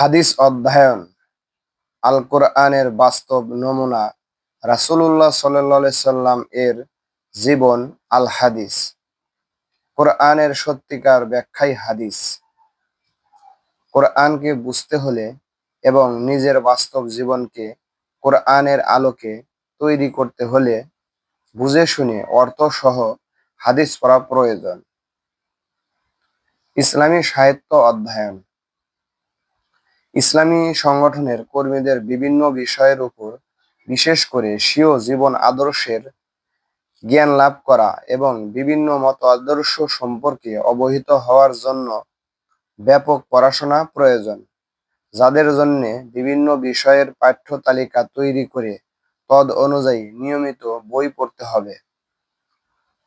হাদিস অধ্যয়ন আল কোরআনের বাস্তব নমুনা, রাসূলুল্লাহ সাল্লাল্লাহু সাল্লাম এর জীবন আল হাদিস কোরআনের সত্যিকার ব্যাখ্যাই হাদিস। কোরআনকে বুঝতে হলে এবং নিজের বাস্তব জীবনকে কোরআনের আলোকে তৈরি করতে হলে বুঝে শুনে অর্থসহ হাদিস পড়া প্রয়োজন। ইসলামী সাহিত্য অধ্যয়ন। ইসলামী সংগঠনের কর্মীদের বিভিন্ন বিষয়ের উপর বিশেষ করে স্বীয় জীবন আদর্শের জ্ঞান লাভ করা এবং বিভিন্ন মত আদর্শ সম্পর্কে অবহিত হওয়ার জন্য ব্যাপক পড়াশোনা প্রয়োজন, যাদের জন্য বিভিন্ন বিষয়ের পাঠ্য তালিকা তৈরি করে তদ অনুযায়ী নিয়মিত বই পড়তে হবে।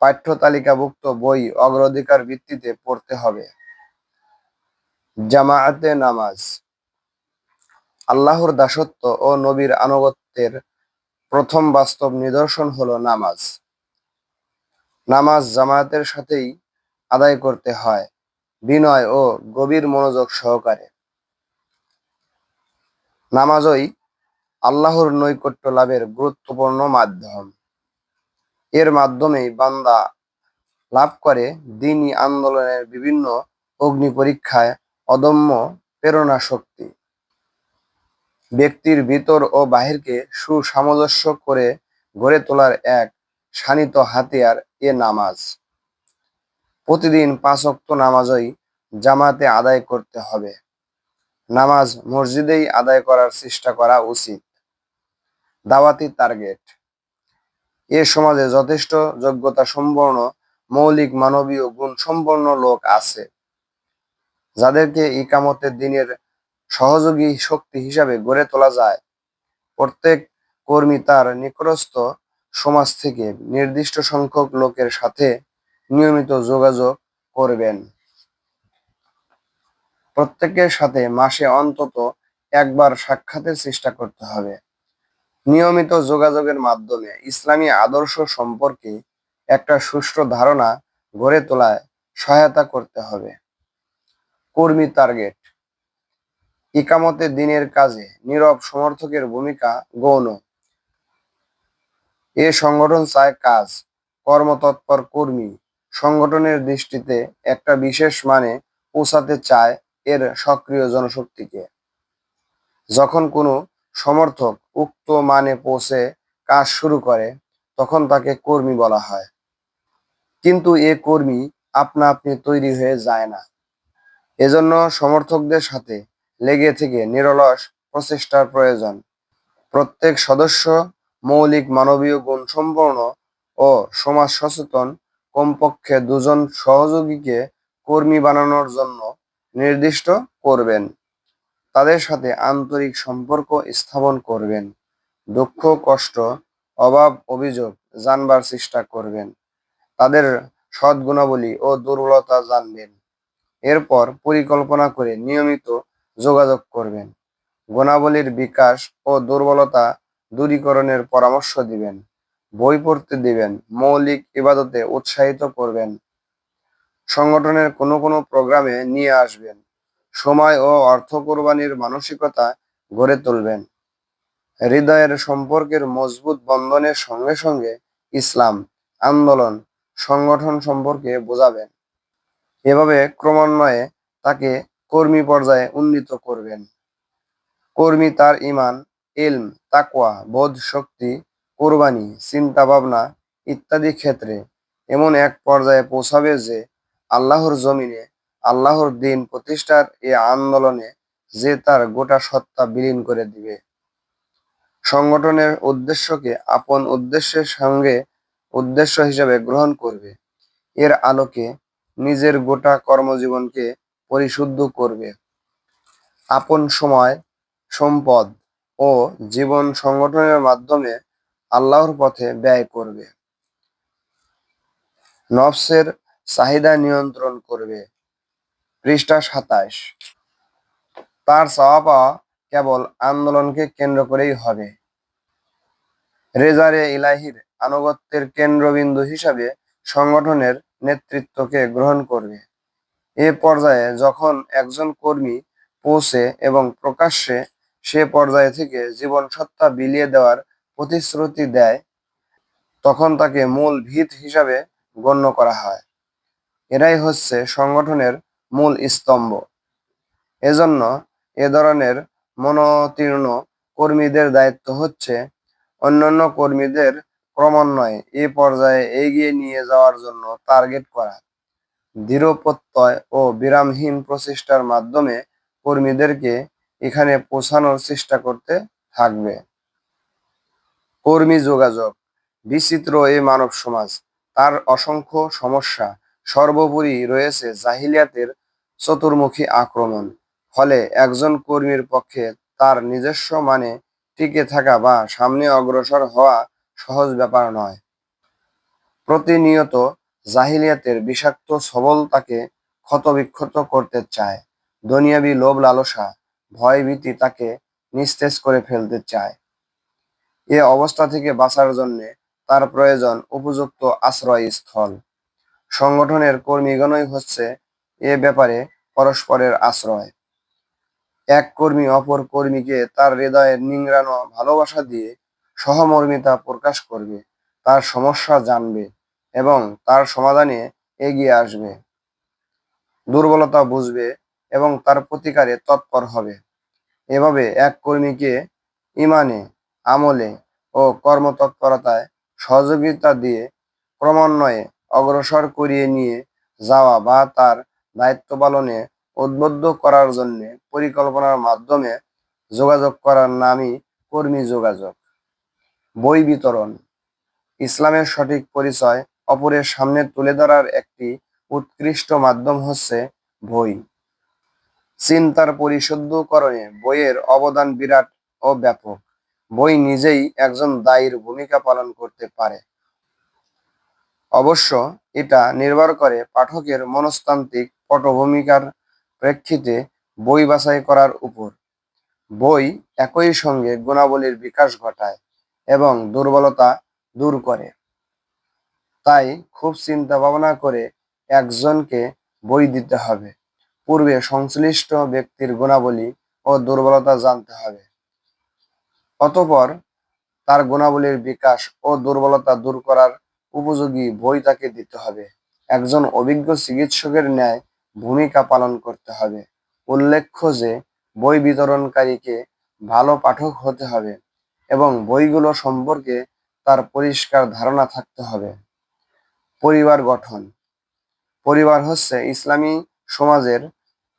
পাঠ্য তালিকাভুক্ত বই অগ্রাধিকার ভিত্তিতে পড়তে হবে। জামায়াতে নামাজ আল্লাহর দাসত্ব ও নবীর আনুগত্যের প্রথম বাস্তব নিদর্শন হলো নামাজ। নামাজ জামায়াতের সাথেই আদায় করতে হয়, বিনয় ও গভীর মনোযোগ সহকারে। নামাজই আল্লাহর নৈকট্য লাভের গুরুত্বপূর্ণ মাধ্যম। এর মাধ্যমেই বান্দা লাভ করে দিনই আন্দোলনের বিভিন্ন অগ্নি পরীক্ষায় অদম্য প্রেরণা শক্তি ব্যক্তির ভিতর ও বাহিরকে সুসামঞ্জস্য করে গড়ে তোলার এক শানিত হাতিয়ার এ নামাজ। প্রতিদিন পাঁচ অক্ত নামাজই জামাতে আদায় করতে হবে। নামাজ মসজিদেই আদায় করার চেষ্টা করা উচিত। দাওয়াতি টার্গেট। এ সমাজে যথেষ্ট যোগ্যতা সম্পন্ন, মৌলিক, মানবীয় গুণ সম্পন্ন লোক আছে। যাদেরকে ইকামতের দিনের সহযোগী শক্তি হিসাবে গড়ে তোলা যায়। প্রত্যেক কর্মী তার নিকটস্থ সমাজ থেকে নির্দিষ্ট সংখ্যক লোকের সাথে নিয়মিত যোগাযোগ করবেন। প্রত্যেকের সাথে মাসে অন্তত একবার সাক্ষাতের চেষ্টা করতে হবে। নিয়মিত যোগাযোগের মাধ্যমে ইসলামী আদর্শ সম্পর্কে একটা সুষ্ঠু ধারণা গড়ে তোলায় সহায়তা করতে হবে। কর্মী টার্গেট ইকামতে দিনের কাজে নীরব সমর্থকের ভূমিকা গৌণ। এ সংগঠন চায় কাজ, কর্মতৎপর কর্মী। সংগঠনের দৃষ্টিতে একটা বিশেষ মানে পৌঁছাতে চায় এর সক্রিয় জনশক্তিকে। যখন কোনো সমর্থক উক্ত মানে পৌঁছে কাজ শুরু করে, তখন তাকে কর্মী বলা হয়। কিন্তু এ কর্মী আপনা আপনি তৈরি হয়ে যায় না। এজন্য সমর্থকদের সাথে লেগে থেকে নিরলস প্রচেষ্টার প্রয়োজন। প্রত্যেক সদস্য মৌলিক মানবীয় গুণ সম্পন্ন ও সমাজ সচেতন কমপক্ষে দুজন সহযোগীকে কর্মী বানানোর জন্য নির্দিষ্ট করবেন। তাদের সাথে আন্তরিক সম্পর্ক স্থাপন করবেন। দুঃখ, কষ্ট, অভাব, অভিযোগ জানবার চেষ্টা করবেন। তাদের সদ্গুণাবলী ও দুর্বলতা জানবেন। এরপর পরিকল্পনা করে নিয়মিত যোগাযোগ করবেন। গুণাবলীর বিকাশ ও দুর্বলতা দূরীকরণের পরামর্শ দিবেন। বই পড়তে দিবেন, মৌলিক ইবাদতে উৎসাহিত করবেন। সংগঠনের কোনো কোনো প্রোগ্রামে নিয়ে আসবেন। সময় ও অর্থ কোরবানির মানসিকতা গড়ে তুলবেন। হৃদয়ের সম্পর্কের মজবুত বন্ধনের সঙ্গে সঙ্গে ইসলাম, আন্দোলন, সংগঠন সম্পর্কে বোঝাবেন। এভাবে ক্রমান্বয়ে তাকে কর্মী পর্যায়ে উন্নীত করবেন। কর্মী তার ইমান ইলম, তাকওয়া, বোধ শক্তি, কোরবানি চিন্তা ভাবনা ইত্যাদি ক্ষেত্রে এমন এক পর্যায়ে পৌঁছাবে যে আল্লাহর জমিনে, আল্লাহর দিন প্রতিষ্ঠার এ আন্দোলনে যে তার গোটা সত্তা বিলীন করে দিবে। সংগঠনের উদ্দেশ্যকে আপন উদ্দেশ্যের সঙ্গে উদ্দেশ্য হিসেবে গ্রহণ করবে। এর আলোকে নিজের গোটা কর্মজীবনকে পরিশুদ্ধ করবে। আপন সময়, সম্পদ ও জীবন সংগঠনের মাধ্যমে আল্লাহর পথে ব্যয় করবে। নফসের চাহিদা নিয়ন্ত্রণ করবে। পৃষ্ঠা সাতাশ। তার চাওয়া পাওয়া কেবল আন্দোলনকে কেন্দ্র করেই হবে। রেজারে ইলাহির আনুগত্যের কেন্দ্রবিন্দু হিসাবে সংগঠনের নেতৃত্বকে গ্রহণ করবে। এ পর্যায়ে যখন একজন কর্মী পৌঁছে এবং প্রকাশ্যে সে পর্যায়ে থেকে জীবন সত্তা বিলিয়ে দেওয়ার প্রতিশ্রুতি দেয়, তখন তাকে মূল ভিত হিসাবে গণ্য করা হয়। এরাই হচ্ছে সংগঠনের মূল স্তম্ভ। এজন্য এ ধরনের মনোতীর্ণ কর্মীদের দায়িত্ব হচ্ছে অন্যান্য কর্মীদের ক্রমান্বয়ে এ পর্যায়ে এগিয়ে নিয়ে যাওয়ার জন্য টার্গেট করা। দৃঢ় প্রত্যয় ও বিরামহীন প্রচেষ্টার মাধ্যমে কর্মীদেরকে এখানে পৌঁছানোর চেষ্টা করতে থাকবে। কর্মী যোগাযোগ, বিচিত্র এই মানব সমাজ, তার অসংখ্য সমস্যা, সর্বোপরি রয়েছে জাহিলিয়াতের চতুর্মুখী আক্রমণ, ফলে একজন কর্মীর পক্ষে তার নিজস্ব মানে টিকে থাকা বা সামনে অগ্রসর হওয়া সহজ ব্যাপার নয়। প্রতিনিয়ত জাহিলিয়াতের বিষাক্ত সবল তাকে ক্ষতবিক্ষত করতে চায়। দুনিয়াবি লোভ লালসা ভয় ভীতি তাকে নিস্তেজ করে ফেলতে চায়। এ অবস্থা থেকে বাঁচার জন্য তার প্রয়োজন উপযুক্ত আশ্রয়স্থল। সংগঠনের কর্মীগণই হচ্ছে এ ব্যাপারে পরস্পরের আশ্রয়। এক কর্মী অপর কর্মীকে তার হৃদয়ের নিংড়ানো ভালোবাসা দিয়ে সহমর্মিতা প্রকাশ করবে, তার সমস্যা জানবে। এবং তার সমাধানে এগিয়ে আসবে। দুর্বলতা বুঝবে এবং তার প্রতিকারে তৎপর হবে। এভাবে এক কর্মীকে ইমানে, আমলে ও কর্মতৎপরতায় সহযোগিতা দিয়ে ক্রমান্বয়ে অগ্রসর করিয়ে নিয়ে যাওয়া বা তার দায়িত্ব পালনে উদ্বুদ্ধ করার জন্য পরিকল্পনার মাধ্যমে যোগাযোগ করার নামই কর্মী যোগাযোগ। বই বিতরণ, ইসলামের সঠিক পরিচয় অপরের সামনে তুলে ধরার একটি উৎকৃষ্ট মাধ্যম হচ্ছে বই। চিন্তার পরিশুদ্ধকরণে বইয়ের অবদান বিরাট ও ব্যাপক। বই নিজেই একজন দায়ীর ভূমিকা পালন করতে পারে। অবশ্য এটা নির্ভর করে পাঠকের মনস্তান্ত্রিক পটভূমিকার প্রেক্ষিতে বই বাছাই করার উপর। বই একই সঙ্গে গুণাবলীর বিকাশ ঘটায় এবং দুর্বলতা দূর করে। তাই খুব চিন্তা ভাবনা করে একজনকে বই দিতে হবে। পূর্বে সংশ্লিষ্ট ব্যক্তির গুণাবলী ও দুর্বলতা জানতে হবে। অতপর তার গুণাবলীর বিকাশ ও দুর্বলতা দূর করার উপযোগী বই তাকে দিতে হবে। একজন অভিজ্ঞ চিকিৎসকের ন্যায় ভূমিকা পালন করতে হবে। উল্লেখ্য যে, বই বিতরণকারীকে ভালো পাঠক হতে হবে এবং বইগুলো সম্পর্কে তার পরিষ্কার ধারণা থাকতে হবে। পরিবার গঠন। পরিবার হচ্ছে ইসলামী সমাজের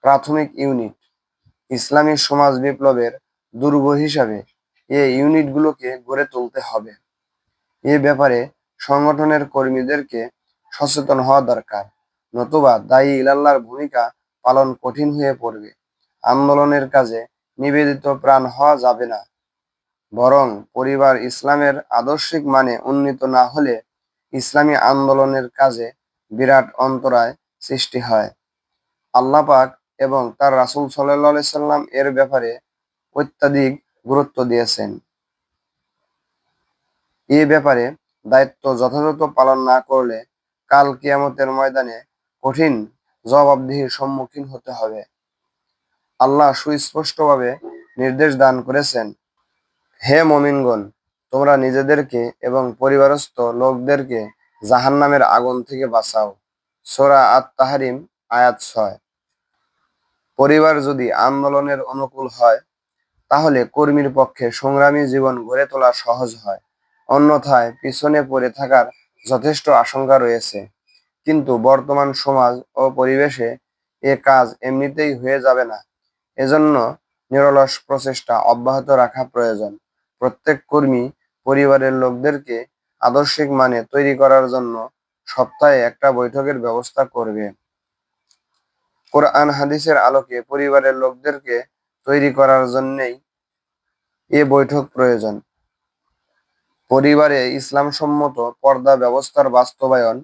প্রাথমিক ইউনিট। ইসলামী সমাজ বিপ্লবের দুর্গ হিসাবে এই ইউনিটগুলোকে গড়ে তুলতে হবে। এ ব্যাপারে সংগঠনের কর্মীদেরকে সচেতন হওয়া দরকার, নতুবা দায়ী ইলাল্লার ভূমিকা পালন কঠিন হয়ে পড়বে। আন্দোলনের কাজে নিবেদিত প্রাণ হওয়া যাবে না। বরং পরিবার ইসলামের আদর্শিক মানে উন্নীত না হলে ইসলামী আন্দোলনের কাজে বিরাট অন্তরায় সৃষ্টি হয়। আল্লাহ পাক এবং তার রাসুল সাল্লাহ সাল্লাম এর ব্যাপারে অত্যাধিক গুরুত্ব দিয়েছেন। এ ব্যাপারে দায়িত্ব যথাযথ পালন না করলে কাল কিয়ামতের ময়দানে কঠিন জবাবদিহির সম্মুখীন হতে হবে। আল্লাহ সুস্পষ্টভাবে নির্দেশ দান করেছেন, হে মমিনগণ তোমরা নিজেদেরকে এবং পরিবারস্থ লোকদেরকে জাহান্নামের আগুন থেকে বাঁচাও। সোরা আত তাহারিম আয়াত ছয়। পরিবার যদি আন্দোলনের অনুকূল হয়, তাহলে কর্মীর পক্ষে সংগ্রামী জীবন গড়ে তোলা সহজ হয়। অন্যথায় পিছনে পড়ে থাকার যথেষ্ট আশঙ্কা রয়েছে। কিন্তু বর্তমান সমাজ ও পরিবেশে এ কাজ এমনিতেই হয়ে যাবে না। এজন্য নিরলস প্রচেষ্টা অব্যাহত রাখা প্রয়োজন। প্রত্যেক কর্মী পরিবারের লোকদেরকে আদর্শিক মানে তৈরি করার জন্য সপ্তাহে একটা বৈঠকের ব্যবস্থা করবে। কোরআন হাদিসের আলোকে পরিবারের লোকদেরকে তৈরি করার জন্যেই এ বৈঠক প্রয়োজন। পরিবারে ইসলামসম্মত পর্দা ব্যবস্থার বাস্তবায়ন,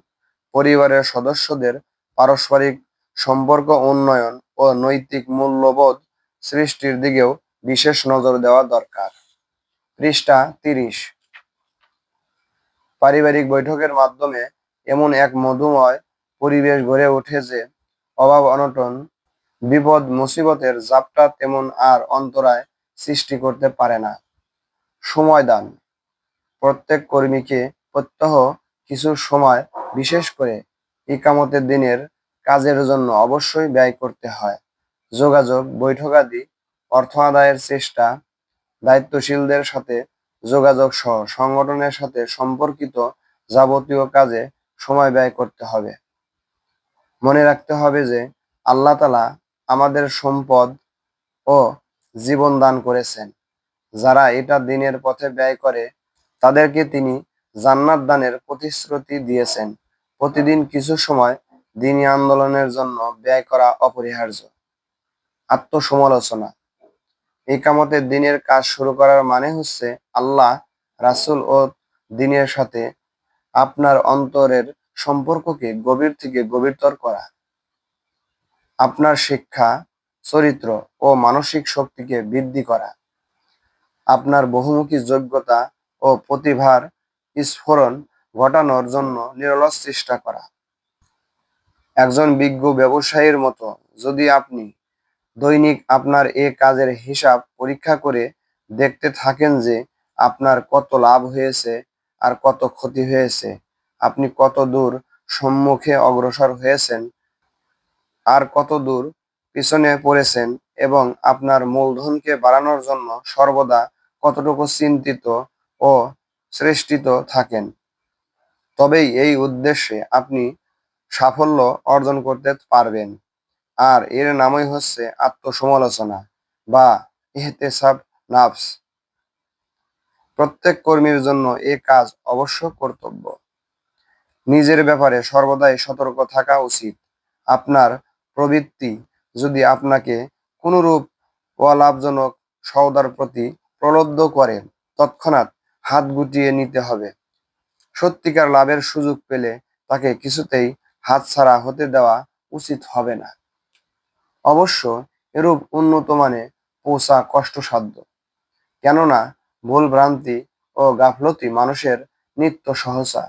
পরিবারের সদস্যদের পারস্পরিক সম্পর্ক উন্নয়ন ও নৈতিক মূল্যবোধ সৃষ্টির দিকেও বিশেষ নজর দেওয়া দরকার। পৃষ্ঠা তিরিশ। পারিবারিক বৈঠকের মাধ্যমে এমন এক মধুময় পরিবেশ গড়ে ওঠে যে অভাব, অনটন, বিপদ, মুসিবতের জাপটা তেমন আর অন্তরায় সৃষ্টি করতে পারে না। সময় দান। প্রত্যেক কর্মীকে প্রত্যহ কিছু সময় বিশেষ করে ইকামতের দিনের কাজের জন্য অবশ্যই ব্যয় করতে হয়। যোগাযোগ, বৈঠকাদি অর্থ আদায়ের চেষ্টা দায়িত্বশীলদের সাথে যোগাযোগ সহ সংগঠনের সাথে সম্পর্কিত যাবতীয় কাজে সময় ব্যয় করতে হবে। মনে রাখতে হবে যে আল্লাহ তালা আমাদের সম্পদ ও জীবন দান করেছেন। যারা এটা দিনের পথে ব্যয় করে, তাদেরকে তিনি জান্নাত দানের প্রতিশ্রুতি দিয়েছেন। প্রতিদিন কিছু সময় দিনী আন্দোলনের জন্য ব্যয় করা অপরিহার্য। আত্মসমালোচনা। একামতের দিনের কাজ শুরু করার মানে হচ্ছে আল্লাহ, রাসূল ও দিনের সাথে আপনার অন্তরের সম্পর্ককে গভীর থেকে গভীরতর করা। আপনার শিক্ষা, চরিত্র ও মানসিক শক্তিকে বৃদ্ধি করা। আপনার বহুমুখী যোগ্যতা ও প্রতিভার স্ফোরণ ঘটানোর জন্য নিরলস চেষ্টা করা। একজন বিজ্ঞ ব্যবসায়ীর মতো যদি আপনি দৈনিক আপনার এ কাজের হিসাব পরীক্ষা করে দেখতে থাকেন যে আপনার কত লাভ হয়েছে আর কত ক্ষতি হয়েছে। আপনি কত দূর সম্মুখে অগ্রসর হয়েছেন আর কত দূর পিছনে পড়েছেন এবং আপনার মূলধনকে বাড়ানোর জন্য সর্বদা কতটুকু চিন্তিত ও সৃষ্টিত থাকেন। তবেই এই উদ্দেশ্যে আপনি সাফল্য অর্জন করতে পারবেন। আর এর নামই হচ্ছে আত্মসমালোচনা বা ইহতেসাব নাফস। প্রত্যেক কর্মীর জন্য এ কাজ অবশ্য কর্তব্য। নিজের ব্যাপারে সর্বদাই সতর্ক থাকা উচিত। আপনার প্রবৃত্তি যদি আপনাকে কোনরূপ অলাভজনক সওদার প্রতি প্রলব্ধ করে, তৎক্ষণাৎ হাত গুটিয়ে নিতে হবে। সত্যিকার লাভের সুযোগ পেলে তাকে কিছুতেই হাতছাড়া হতে দেওয়া উচিত হবে না। অবশ্য এরূপ উন্নত মানে পৌঁছা কষ্টসাধ্য। কেননা ভুল ভ্রান্তি ও গাফলতি মানুষের নিত্য সহচার।